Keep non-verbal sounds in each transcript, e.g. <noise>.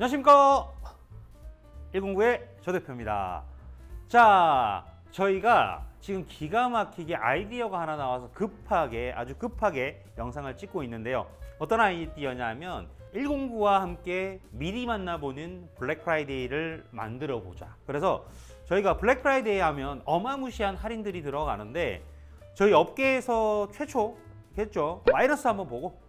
안녕하십니까? 109의 조 대표입니다. 자 저희가 지금 기가 막히게 아이디어가 하나 나와서 급하게 아주 급하게 영상을 찍고 있는데요. 어떤 아이디어냐면 109와 함께 미리 만나보는 블랙 프라이데이를 만들어 보자. 그래서 저희가 블랙 프라이데이 하면 어마무시한 할인들이 들어가는데 저희 업계에서 최초겠죠? 마이너스 한번 보고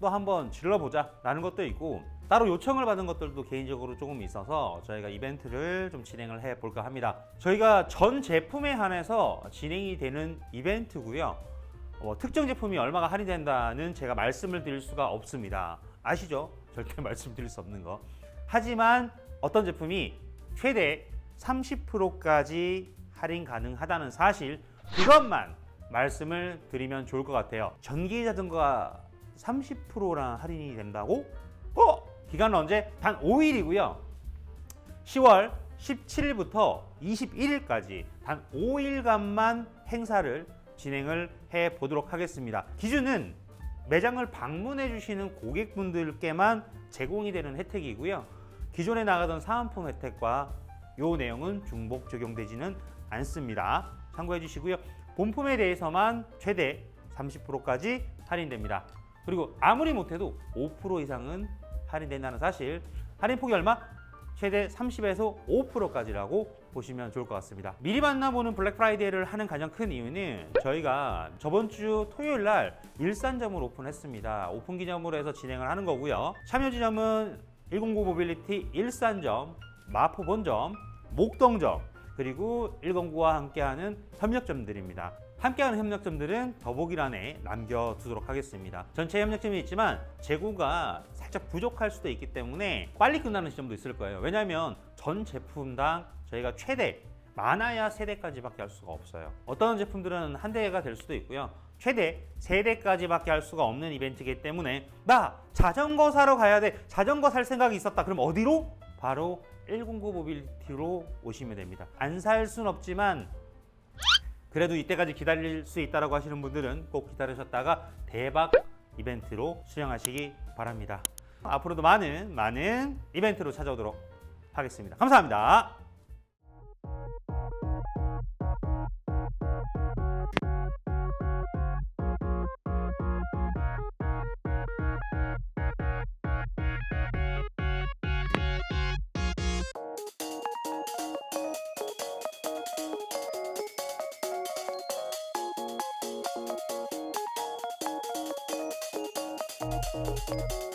또 한번 질러보자 라는 것도 있고 따로 요청을 받은 것들도 개인적으로 조금 있어서 저희가 이벤트를 좀 진행을 해 볼까 합니다. 저희가 전 제품에 한해서 진행이 되는 이벤트고요. 어, 특정 제품이 얼마가 할인된다는 제가 말씀을 드릴 수가 없습니다. 아시죠? 절대 <laughs> 말씀드릴 수 없는 거. 하지만 어떤 제품이 최대 30%까지 할인 가능하다는 사실 그것만 말씀을 드리면 좋을 것 같아요. 전기 자전거가 30%랑 할인이 된다고? 어? 기간은 언제? 단 5일이고요. 10월 17일부터 21일까지 단 5일간만 행사를 진행을 해 보도록 하겠습니다. 기준은 매장을 방문해 주시는 고객분들께만 제공이 되는 혜택이고요. 기존에 나가던 사은품 혜택과 요 내용은 중복 적용되지는 않습니다. 참고해 주시고요. 본품에 대해서만 최대 30%까지 할인됩니다. 그리고 아무리 못해도 5% 이상은 할인된다는 사실 할인 폭이 얼마? 최대 30에서 5%까지라고 보시면 좋을 것 같습니다. 미리 만나보는 블랙 프라이데이를 하는 가장 큰 이유는 저희가 저번 주 토요일 날 일산점을 오픈했습니다. 오픈 기념으로 해서 진행을 하는 거고요. 참여 지점은 109 모빌리티 일산점, 마포 본점, 목동점, 그리고 109와 함께하는 협력점들입니다. 함께하는 협력점들은 더보기란에 남겨두도록 하겠습니다. 전체 협력점이 있지만 재고가 살짝 부족할 수도 있기 때문에 빨리 끝나는 시점도 있을 거예요. 왜냐하면 전 제품당 저희가 최대 많아야 세 대까지밖에 할 수가 없어요. 어떤 제품들은 한 대가 될 수도 있고요. 최대 세 대까지밖에 할 수가 없는 이벤트이기 때문에 나 자전거 사러 가야 돼. 자전거 살 생각이 있었다. 그럼 어디로? 바로 109 모빌리티로 오시면 됩니다. 안 살 순 없지만 그래도 이때까지 기다릴 수 있다라고 하시는 분들은 꼭 기다리셨다가 대박 이벤트로 수령하시기 바랍니다. 앞으로도 많은 많은 이벤트로 찾아오도록 하겠습니다. 감사합니다. Música